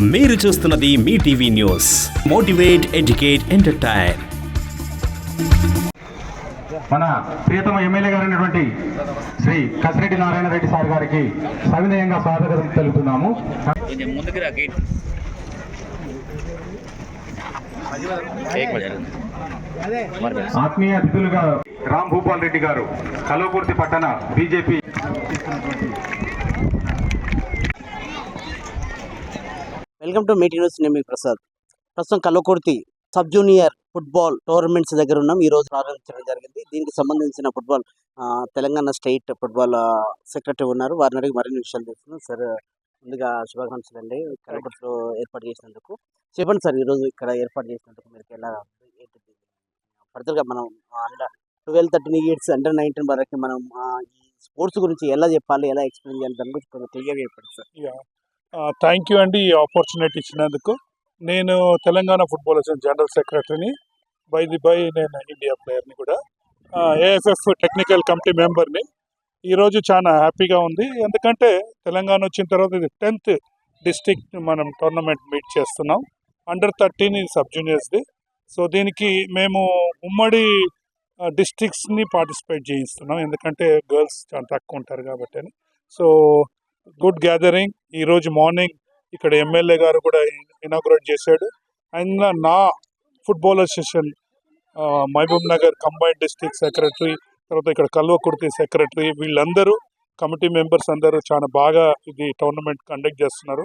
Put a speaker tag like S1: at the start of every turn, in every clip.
S1: మీరు చూస్తున్నది మీ TV news. Motivate educate entertain.
S2: మన ప్రియతమ ఎమ్మెల్యే గారైనటువంటి శ్రీ కసిరెడ్డి నారాయణ రెడ్డి సార్ గారికి సవినయంగా స్వాగతం తెలుపుతున్నాము. ఆత్మీయ అతిథులుగా రామ్ భూపాల్ రెడ్డి గారు కలవకుర్తి పట్టణ BJP
S3: welcome to meeting news నేను మీ ప్రసాద్. ప్రస్తుతం Kalwakurthy sub junior football tournaments దగ్గర ఉన్నాం. ఈ రోజు ప్రారంభించడం జరిగింది. దీనికి సంబంధించిన football Telangana state football secretary ఉన్నారు. వారిని అడిగి మరిన్ని విషయాలు తెలుస్తున్నాం సార్ ముందుగా శుభాకాంక్షలు అండి. కల్లకుర్తిలో ఏర్పాటు చేసినందుకు. చెప్పండి సార్ ఈరోజు ఇక్కడ ఏర్పాటు చేసినందుకు మీరు ఎలా ఏంటిది ఫర్దర్గా మనం under twelve thirteen years under nineteen వరకు మనం ఈ స్పోర్ట్స్ గురించి ఎలా చెప్పాలి ఎలా ఎక్స్ప్లెయిన్ చేయాలి దాని గురించి కొంచెం క్లియర్గా చెప్పండి సార్.
S4: థ్యాంక్ యూ అండి ఈ ఆపర్చునిటీ ఇచ్చినందుకు. నేను తెలంగాణ ఫుట్బాల్ అసోసియేషన్ జనరల్ సెక్రటరీని బై ది బై నేను ఇండియా ప్లేయర్ని కూడా ఏఎఫ్ఎఫ్ టెక్నికల్ కమిటీ మెంబర్ని ఈరోజు చాలా హ్యాపీగా ఉంది. ఎందుకంటే తెలంగాణ వచ్చిన తర్వాత ఇది టెన్త్ డిస్ట్రిక్ట్ మనం టోర్నమెంట్ మీట్ చేస్తున్నాం. అండర్ థర్టీన్ ఇది సబ్ జూనియర్స్ది సో దీనికి మేము ఉమ్మడి డిస్టిక్స్ని పార్టిసిపేట్ చేయిస్తున్నాం. ఎందుకంటే గర్ల్స్ చాలా తక్కువ ఉంటారు కాబట్టి సో గుడ్ గ్యాదరింగ్ ఈరోజు మార్నింగ్ ఇక్కడ ఎమ్మెల్యే గారు కూడా ఇనాగ్రేట్ చేశాడు. అండ్ నా football association Mahabubnagar combined district secretary తర్వాత ఇక్కడ కల్వకుర్తి సెక్రటరీ వీళ్ళందరూ కమిటీ మెంబర్స్ అందరూ చాలా బాగా ఇది టోర్నమెంట్ కండక్ట్ చేస్తున్నారు.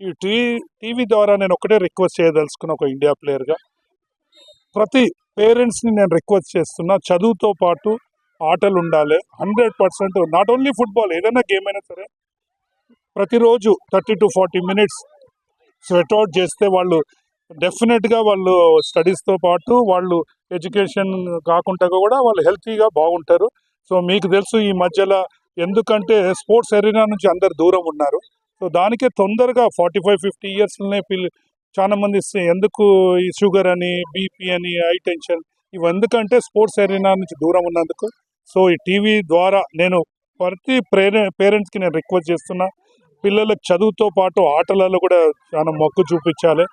S4: ఈ టీ టీవీ ద్వారా నేను ఒకటే రిక్వెస్ట్ చేయదలుచుకున్న ఒక ఇండియా ప్లేయర్గా ప్రతి పేరెంట్స్ని నేను రిక్వెస్ట్ చేస్తున్నా చదువుతో పాటు ఆటలు ఉండాలి. Hundred percent not only football ఏదైనా గేమ్ అయినా సరే ప్రతిరోజు thirty to forty minutes sweat out చేస్తే వాళ్ళు డెఫినెట్గా వాళ్ళు స్టడీస్తో పాటు వాళ్ళు ఎడ్యుకేషన్ కాకుండా కూడా వాళ్ళు హెల్తీగా బాగుంటారు. సో మీకు తెలుసు ఈ మధ్యలో ఎందుకంటే స్పోర్ట్స్ ఎరీనా నుంచి అందరు దూరం ఉన్నారు. సో దానికే తొందరగా ఫార్టీ ఫైవ్ ఫిఫ్టీ ఇయర్స్లోనే పిల్ల చాలా మంది ఎందుకు ఈ షుగర్ అని బీపీ అని హై టెన్షన్ ఇవి ఎందుకంటే స్పోర్ట్స్ ఎరీనా నుంచి దూరం ఉన్నందుకు. సో ఈ టీవీ ద్వారా నేను ప్రతి పేరె పేరెంట్స్కి నేను రిక్వెస్ట్ చేస్తున్నా. పిల్లలకు చదువుతో పాటు ఆటలలో కూడా చాలా మొక్కు చూపించాలి.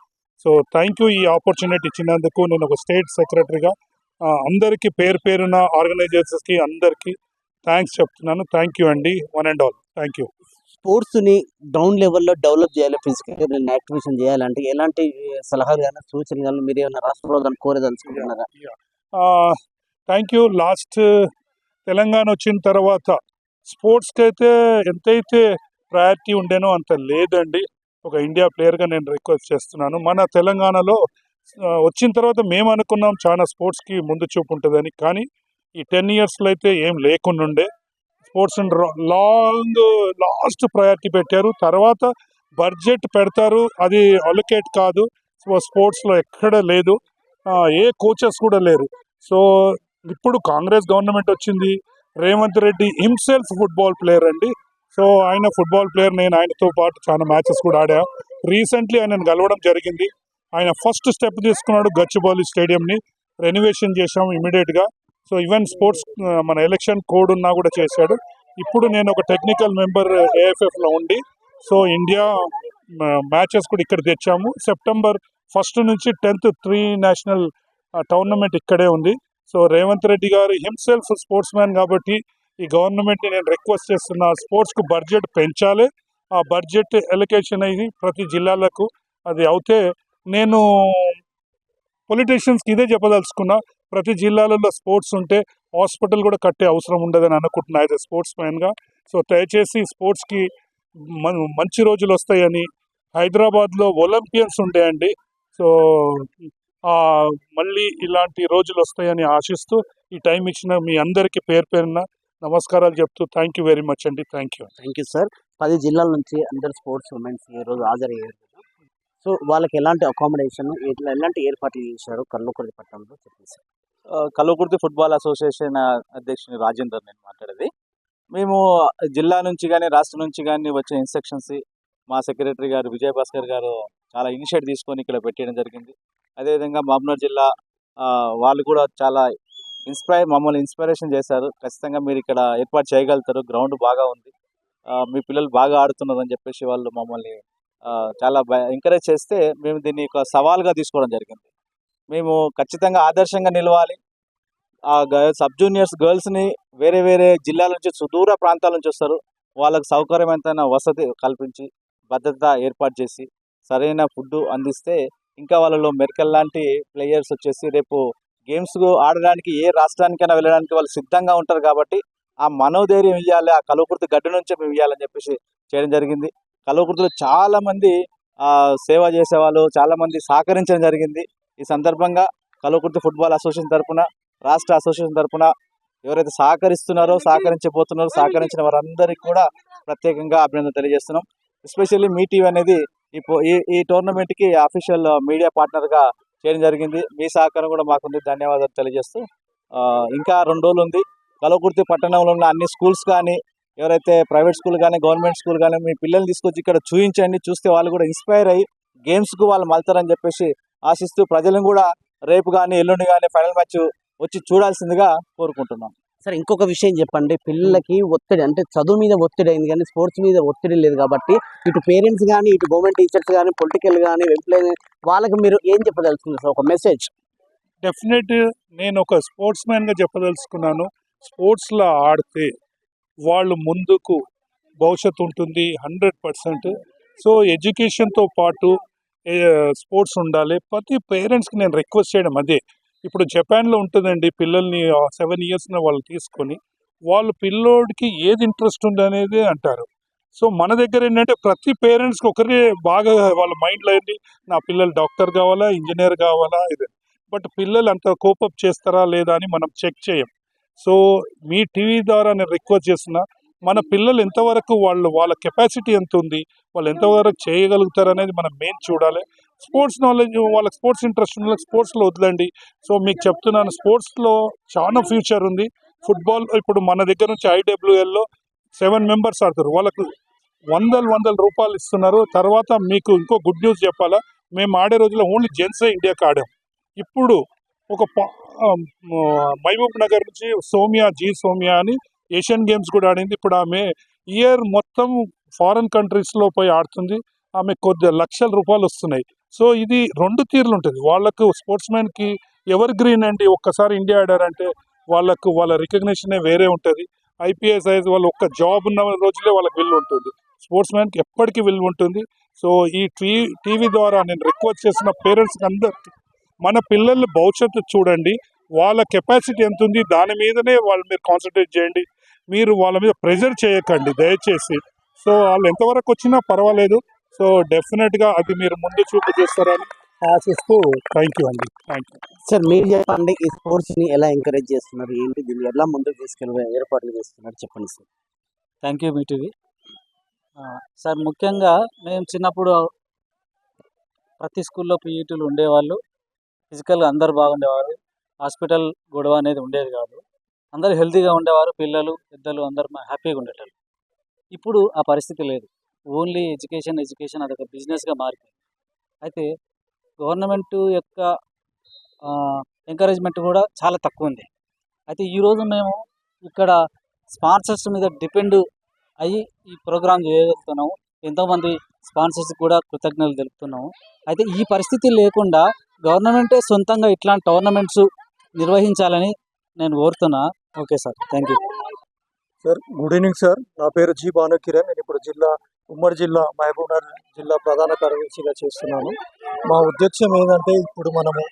S4: సో థ్యాంక్ యూ ఈ ఆపర్చునిటీ ఇచ్చినందుకు. నేను ఒక స్టేట్ సెక్రటరీగా అందరికీ పేరు పేరున ఆర్గనైజర్స్కి అందరికీ థ్యాంక్స్ చెప్తున్నాను. థ్యాంక్ యూ అండి. One and all thank you
S3: స్పోర్ట్స్ని down లెవెల్లో డెవలప్ చేయాలి ఫిజికల్ యాక్టివేషన్ చేయాలంటే ఎలాంటి సలహాలు కానీ సూచనలు కానీ మీరు ఏమైనా రాష్ట్ర ప్రభుత్వాన్ని కోరేదలుచుకుంటున్నారా
S4: థ్యాంక్ యూ లాస్ట్ తెలంగాణ వచ్చిన తర్వాత స్పోర్ట్స్కి అయితే ఎంతైతే ప్రయారిటీ ఉండేనో అంత లేదండి. ఒక ఇండియా ప్లేయర్గా నేను రిక్వెస్ట్ చేస్తున్నాను. మన తెలంగాణలో వచ్చిన తర్వాత మేము అనుకున్నాం చాలా స్పోర్ట్స్కి ముందు చూపు ఉంటుందని. కానీ ఈ టెన్ ఇయర్స్లో అయితే ఏం లేకుండుండే స్పోర్ట్స్ లాంగ్ లాస్ట్ ప్రయారిటీ పెట్టారు. తర్వాత బడ్జెట్ పెడతారు. అది అలొకేట్ కాదు. సో స్పోర్ట్స్లో ఎక్కడ లేదు. ఏ కోచెస్ కూడా లేరు. సో ఇప్పుడు కాంగ్రెస్ గవర్నమెంట్ వచ్చింది. Revanth Reddy himself football player అండి. సో ఆయన ఫుట్బాల్ ప్లేయర్ నేను ఆయనతో పాటు చాలా మ్యాచెస్ కూడా ఆడా. రీసెంట్లీ ఆయనను కలవడం జరిగింది. ఆయన ఫస్ట్ స్టెప్ తీసుకున్నాడు గచ్చిబౌలి స్టేడియంని. రెనోవేషన్ చేశాం ఇమీడియట్గా సో ఈవెన్ స్పోర్ట్స్ మన ఎలక్షన్ కోడ్ ఉన్నా కూడా చేశాడు. ఇప్పుడు నేను ఒక టెక్నికల్ మెంబర్ ఏఎఫ్ఎఫ్లో ఉండి సో ఇండియా మ్యాచెస్ కూడా ఇక్కడ తెచ్చాము. సెప్టెంబర్ ఫస్ట్ నుంచి టెన్త్ త్రీ నేషనల్ టోర్నమెంట్ ఇక్కడే ఉంది. సో రేవంత్ రెడ్డి గారు హిమ్సెల్ఫ్ స్పోర్ట్స్ మ్యాన్ కాబట్టి ఈ గవర్నమెంట్ని నేను రిక్వెస్ట్ చేస్తున్నా స్పోర్ట్స్కు బడ్జెట్ పెంచాలి. ఆ బడ్జెట్ ఎలకేషన్ అయ్యి ప్రతి జిల్లాలకు అది అవుతే నేను పొలిటీషియన్స్కి ఇదే చెప్పదలుచుకున్నా ప్రతి జిల్లాలలో స్పోర్ట్స్ ఉంటే హాస్పిటల్ కూడా కట్టే అవసరం ఉండదని అనుకుంటున్నా అయితే స్పోర్ట్స్ మ్యాన్గా. సో దయచేసి స్పోర్ట్స్కి మంచి రోజులు వస్తాయని హైదరాబాద్లో ఒలింపియన్స్ ఉండేయండి. సో మళ్ళీ ఇలాంటి రోజులు వస్తాయని ఆశిస్తూ ఈ టైం ఇచ్చిన మీ అందరికీ పేరు పేరున నమస్కారాలు చెప్తూ థ్యాంక్ యూ వెరీ మచ్ అండి. Thank you
S3: thank you sir పది జిల్లాల నుంచి అందరు స్పోర్ట్స్ ఉమెన్స్ ఈ రోజు హాజరయ్యారు సో వాళ్ళకి ఎలాంటి అకామిడేషన్ ఎట్లా ఎలాంటి ఏర్పాట్లు చేశారు? కల్లుకుర్తి పట్టణంలో
S5: ఆ, కల్వకుర్తి ఫుట్బాల్ అసోసియేషన్ అధ్యక్షుని రాజేందర్ నేను మాట్లాడేది. మేము జిల్లా నుంచి కానీ రాష్ట్రం నుంచి కానీ వచ్చే ఇన్స్ట్రక్షన్స్ మా సెక్రటరీ గారు విజయ్ భాస్కర్ గారు చాలా ఇనిషియేట్ తీసుకొని ఇక్కడ పెట్టడం జరిగింది. అదేవిధంగా మహబూబ్నగర్ జిల్లా వాళ్ళు కూడా చాలా ఇన్స్పైర్ మమ్మల్ని ఇన్స్పిరేషన్ చేశారు. ఖచ్చితంగా మీరు ఇక్కడ ఏర్పాటు చేయగలుగుతారు. గ్రౌండ్ బాగా ఉంది. మీ పిల్లలు బాగా ఆడుతున్నారు అని చెప్పేసి వాళ్ళు మమ్మల్ని చాలా ఎంకరేజ్ చేస్తే మేము దీన్ని ఒక సవాల్గా తీసుకోవడం జరిగింది. మేము ఖచ్చితంగా ఆదర్శంగా నిలవాలి. ఆ సబ్ జూనియర్స్ గర్ల్స్ని వేరే వేరే జిల్లాల నుంచి సుదూర ప్రాంతాల నుంచి వస్తారు. వాళ్ళకు సౌకర్యవంతమైన వసతి కల్పించి భద్రత ఏర్పాటు చేసి సరైన ఫుడ్ అందిస్తే ఇంకా వాళ్ళలో మెరికల్ లాంటి ప్లేయర్స్ వచ్చేసి రేపు గేమ్స్ ఆడడానికి ఏ రాష్ట్రానికైనా వెళ్ళడానికి వాళ్ళు సిద్ధంగా ఉంటారు కాబట్టి ఆ మనోధైర్యం ఇవ్వాలి ఆ కలవకృతి గడ్డ నుంచే మేము ఇవ్వాలని చెప్పేసి చేయడం జరిగింది. కలవకృతిలో చాలామంది సేవ చేసేవాళ్ళు చాలామంది సహకరించడం జరిగింది. ఈ సందర్భంగా కలవకృతి ఫుట్బాల్ అసోసియేషన్ తరపున రాష్ట్ర అసోసియేషన్ తరపున ఎవరైతే సహకరిస్తున్నారో సహకరించబోతున్నారో సహకరించిన వారందరికీ కూడా ప్రత్యేకంగా అభినందన తెలియజేస్తున్నాం. ఎస్పెషల్లీ మీ టీవీ అనేది ఈ ఈ ఈ టోర్నమెంట్కి అఫీషియల్ మీడియా పార్ట్నర్గా చేయడం జరిగింది. మీ సహకారం కూడా మాకుంది. ధన్యవాదాలు తెలియజేస్తూ ఇంకా రెండు రోజులు ఉంది. కలవకుర్తి పట్టణంలో ఉన్న అన్ని స్కూల్స్ కానీ ఎవరైతే ప్రైవేట్ స్కూల్ కానీ గవర్నమెంట్ స్కూల్ కానీ మీ పిల్లల్ని తీసుకొచ్చి ఇక్కడ చూపించండి చూస్తే వాళ్ళు కూడా ఇన్స్పైర్ అయ్యి గేమ్స్కు వాళ్ళు మలుతారని చెప్పేసి ఆశిస్తూ ప్రజలను కూడా రేపు కానీ ఎల్లుండి కానీ ఫైనల్ మ్యాచ్ వచ్చి చూడాల్సిందిగా కోరుకుంటున్నాం.
S3: సార్ ఇంకొక విషయం చెప్పండి. పిల్లలకి ఒత్తిడి అంటే చదువు మీద ఒత్తిడి అయింది కానీ స్పోర్ట్స్ మీద ఒత్తిడి లేదు కాబట్టి ఇటు పేరెంట్స్ కానీ ఇటు గవర్నమెంట్ టీచర్స్ కానీ పొలిటికల్ కానీ ఎంప్లాయీ వాళ్ళకి మీరు ఏం చెప్పదలుచుకున్నారు సార్? ఒక మెసేజ్.
S4: డెఫినెట్ నేను ఒక స్పోర్ట్స్ మ్యాన్గా చెప్పదలుచుకున్నాను. స్పోర్ట్స్లో ఆడితే వాళ్ళు ముందుకు భవిష్యత్తు ఉంటుంది హండ్రెడ్ పర్సెంట్. సో ఎడ్యుకేషన్తో పాటు స్పోర్ట్స్ ఉండాలి. ప్రతి పేరెంట్స్కి నేను రిక్వెస్ట్ చేయడం అదే. ఇప్పుడు జపాన్లో ఉంటుందండి పిల్లల్ని సెవెన్ ఇయర్స్న వాళ్ళు తీసుకొని వాళ్ళు పిల్లోడికి ఏది ఇంట్రెస్ట్ ఉంది అనేది అంటారు. సో మన దగ్గర ఏంటంటే ప్రతి పేరెంట్స్కి ఒకరే బాగా వాళ్ళ మైండ్లో ఏంటి నా పిల్లలు డాక్టర్ కావాలా ఇంజనీర్ కావాలా ఇది. బట్ పిల్లలు అంత కోపప్ చేస్తారా లేదా అని మనం చెక్ చేయం. సో మీ టీవీ ద్వారా నేను రిక్వెస్ట్ చేస్తున్నా మన పిల్లలు ఎంతవరకు వాళ్ళు వాళ్ళ కెపాసిటీ ఎంత ఉంది వాళ్ళు ఎంతవరకు చేయగలుగుతారు అనేది మనం మెయిన్ చూడాలి. స్పోర్ట్స్ నాలెడ్జ్ వాళ్ళకి స్పోర్ట్స్ ఇంట్రెస్ట్ ఉన్న వాళ్ళకి స్పోర్ట్స్లో వదలండి. సో మీకు చెప్తున్నాను స్పోర్ట్స్లో చాలా ఫ్యూచర్ ఉంది. ఫుట్బాల్ ఇప్పుడు మన దగ్గర నుంచి ఐడబ్ల్యూఎల్లో సెవెన్ మెంబర్స్ ఆడతారు. వాళ్ళకు వందల వందల రూపాయలు ఇస్తున్నారు. తర్వాత మీకు ఇంకో గుడ్ న్యూస్ చెప్పాలా? మేము ఆడే రోజుల్లో ఓన్లీ జెంట్సే ఇండియాకి ఆడాం. ఇప్పుడు ఒక ప- మహబూబ్ నగర్ నుంచి సోమియా జీ సోమియా అని ఏషియన్ గేమ్స్ కూడా ఆడింది. ఇప్పుడు ఆమె ఇయర్ మొత్తం ఫారెన్ కంట్రీస్లో పోయి ఆడుతుంది. ఆమె కొద్ది లక్షల రూపాయలు వస్తున్నాయి. సో ఇది రెండు తీర్లు ఉంటుంది. వాళ్ళకు స్పోర్ట్స్ మ్యాన్కి ఎవర్ గ్రీన్ అండి ఒక్కసారి ఇండియా ఆడారంటే వాళ్ళకు వాళ్ళ రికగ్నిషనే వేరే ఉంటుంది. ఐపీఎస్ ఐఎస్ వాళ్ళు ఒక్క జాబ్ ఉన్న రోజులే వాళ్ళకి విల్ ఉంటుంది. స్పోర్ట్స్ మ్యాన్కి ఎప్పటికీ విల్ ఉంటుంది. సో ఈ టీ టీవీ ద్వారా నేను రిక్వెస్ట్ చేసిన పేరెంట్స్కి అందరికీ మన పిల్లల భవిష్యత్తు చూడండి. వాళ్ళ కెపాసిటీ ఎంత ఉంది దాని మీదనే వాళ్ళు మీరు కాన్సన్ట్రేట్ చేయండి. మీరు వాళ్ళ మీద ప్రెజర్ చేయకండి దయచేసి. సో వాళ్ళు ఎంతవరకు వచ్చినా పర్వాలేదు. సో డెఫినెట్గా అది మీరు ముందు చూపు చేస్తారని ఆశిస్తూ థ్యాంక్ యూ అండి. థ్యాంక్ యూ
S3: సార్ మీరు చెప్పండి ఈ స్పోర్ట్స్ని ఎలా ఎంకరేజ్ చేస్తున్నారు? ఏంటి దీన్ని? ఎలా ముందుకు తీసుకెళ్ళి ఏర్పాట్లు చేస్తున్నారు? చెప్పండి సార్.
S6: థ్యాంక్ యూ మీటివి సార్ ముఖ్యంగా మేము చిన్నప్పుడు ప్రతి స్కూల్లో పీఈటీలు ఉండేవాళ్ళు. ఫిజికల్గా అందరు బాగుండేవారు. హాస్పిటల్ గొడవ అనేది ఉండేది కాదు. అందరూ హెల్తీగా ఉండేవారు. పిల్లలు పెద్దలు అందరు హ్యాపీగా ఉండేటోళ్ళు. ఇప్పుడు ఆ పరిస్థితి లేదు. ఓన్లీ ఎడ్యుకేషన్ ఎడ్యుకేషన్ అదొక బిజినెస్గా మారిపోయింది. అయితే గవర్నమెంట్ యొక్క ఎంకరేజ్మెంట్ కూడా చాలా తక్కువ ఉంది. అయితే ఈరోజు మేము ఇక్కడ స్పాన్సర్స్ మీద డిపెండ్ అయ్యి ఈ ప్రోగ్రామ్ చేయగలుగుతున్నాము. ఎంతోమంది స్పాన్సర్స్ కూడా కృతజ్ఞతలు తెలుపుతున్నాము. అయితే ఈ పరిస్థితి లేకుండా గవర్నమెంటే సొంతంగా ఇట్లాంటి టోర్నమెంట్స్ నిర్వహించాలని నేను కోరుతున్నా. Okay sir. Thank you
S7: sir good evening sir. నా పేరు జీ భానుకిరణ్. నేను ఇప్పుడు జిల్లా ఉమ్మడి జిల్లా మహబూబ్నగర్ జిల్లా ప్రధాన కార్యదర్శిగా చేస్తున్నాను. మా ఉద్దేశం ఏంటంటే ఇప్పుడు మనము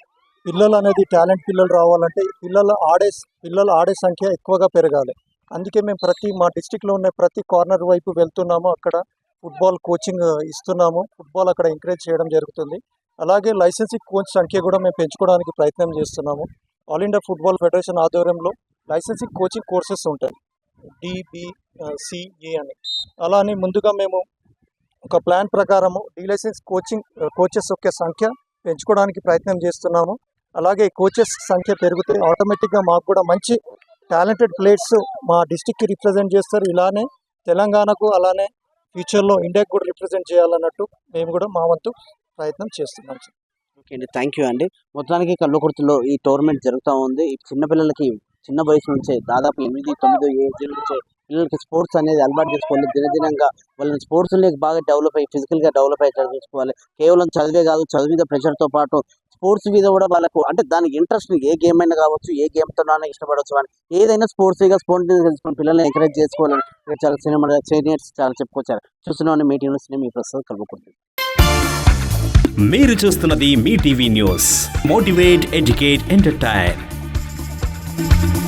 S7: పిల్లలు అనేది టాలెంట్ పిల్లలు రావాలంటే పిల్లలు ఆడే పిల్లలు ఆడే సంఖ్య ఎక్కువగా పెరగాలి. అందుకే మేము ప్రతి మా డిస్టిక్లో ఉన్న ప్రతి కార్నర్ వైపు వెళ్తున్నాము. అక్కడ ఫుట్బాల్ కోచింగ్ ఇస్తున్నాము. ఫుట్బాల్ అక్కడ ఎంకరేజ్ చేయడం జరుగుతుంది. అలాగే లైసెన్సింగ్ కోచ్ సంఖ్య కూడా మేము పెంచుకోవడానికి ప్రయత్నం చేస్తున్నాము. ఆల్ ఇండియా ఫుట్బాల్ ఫెడరేషన్ ఆధ్వర్యంలో లైసెన్సింగ్ కోచింగ్ కోర్సెస్ ఉంటాయి. డిబిసిఏ అని. అలానే ముందుగా మేము ఒక ప్లాన్ ప్రకారము డీలైసెన్స్ కోచింగ్ కోచెస్ యొక్క సంఖ్య పెంచుకోవడానికి ప్రయత్నం చేస్తున్నాము. అలాగే కోచెస్ సంఖ్య పెరిగితే ఆటోమేటిక్గా మాకు కూడా మంచి టాలెంటెడ్ ప్లేయర్స్ మా డిస్టిక్కి రిప్రజెంట్ చేస్తారు. ఇలానే తెలంగాణకు అలానే ఫ్యూచర్లో ఇండియాకి కూడా రిప్రజెంట్ చేయాలన్నట్టు మేము కూడా మా వంతు ప్రయత్నం చేస్తున్నాం సార్.
S3: ఓకే అండి. థ్యాంక్ యూ అండి. మొత్తానికి కల్వకుర్తిలో ఈ టోర్నమెంట్ జరుగుతూ ఉంది. ఈ చిన్నపిల్లలకి చిన్న వయసు నుంచే దాదాపు ఎనిమిది తొమ్మిది ఏజ్ నుంచే పిల్లలకి స్పోర్ట్స్ అనేది అలవాటు చేసుకోవాలి. దినదినంగా వాళ్ళని స్పోర్ట్స్లో బాగా డెవలప్ అయ్యి ఫిజికల్గా డెవలప్ అయ్యేటట్టు చూసుకోవాలి. కేవలం చదివే కాదు చదువు మీద ప్రెషర్తో పాటు స్పోర్ట్స్ మీద కూడా వాళ్ళకు అంటే దానికి ఇంట్రెస్ట్ ఏ గేమ్ అయినా కావచ్చు ఏ గేమ్తోనైనా ఇష్టపడవచ్చు అని ఏదైనా స్పోర్ట్స్గా స్పోర్ట్స్ తెలుసుకొని పిల్లల్ని ఎంకరేజ్ చేసుకోవాలని ఇక్కడ చాలా సినిమా సీనియర్స్ చాలా చెప్పుకొచ్చారు. చూస్తున్నామని మీటింగ్ సినిమా మీ ప్రస్తుతం కలుపుకుంటుంది
S1: మీరు చూస్తున్నది మీ TV news. Motivate educate entertain.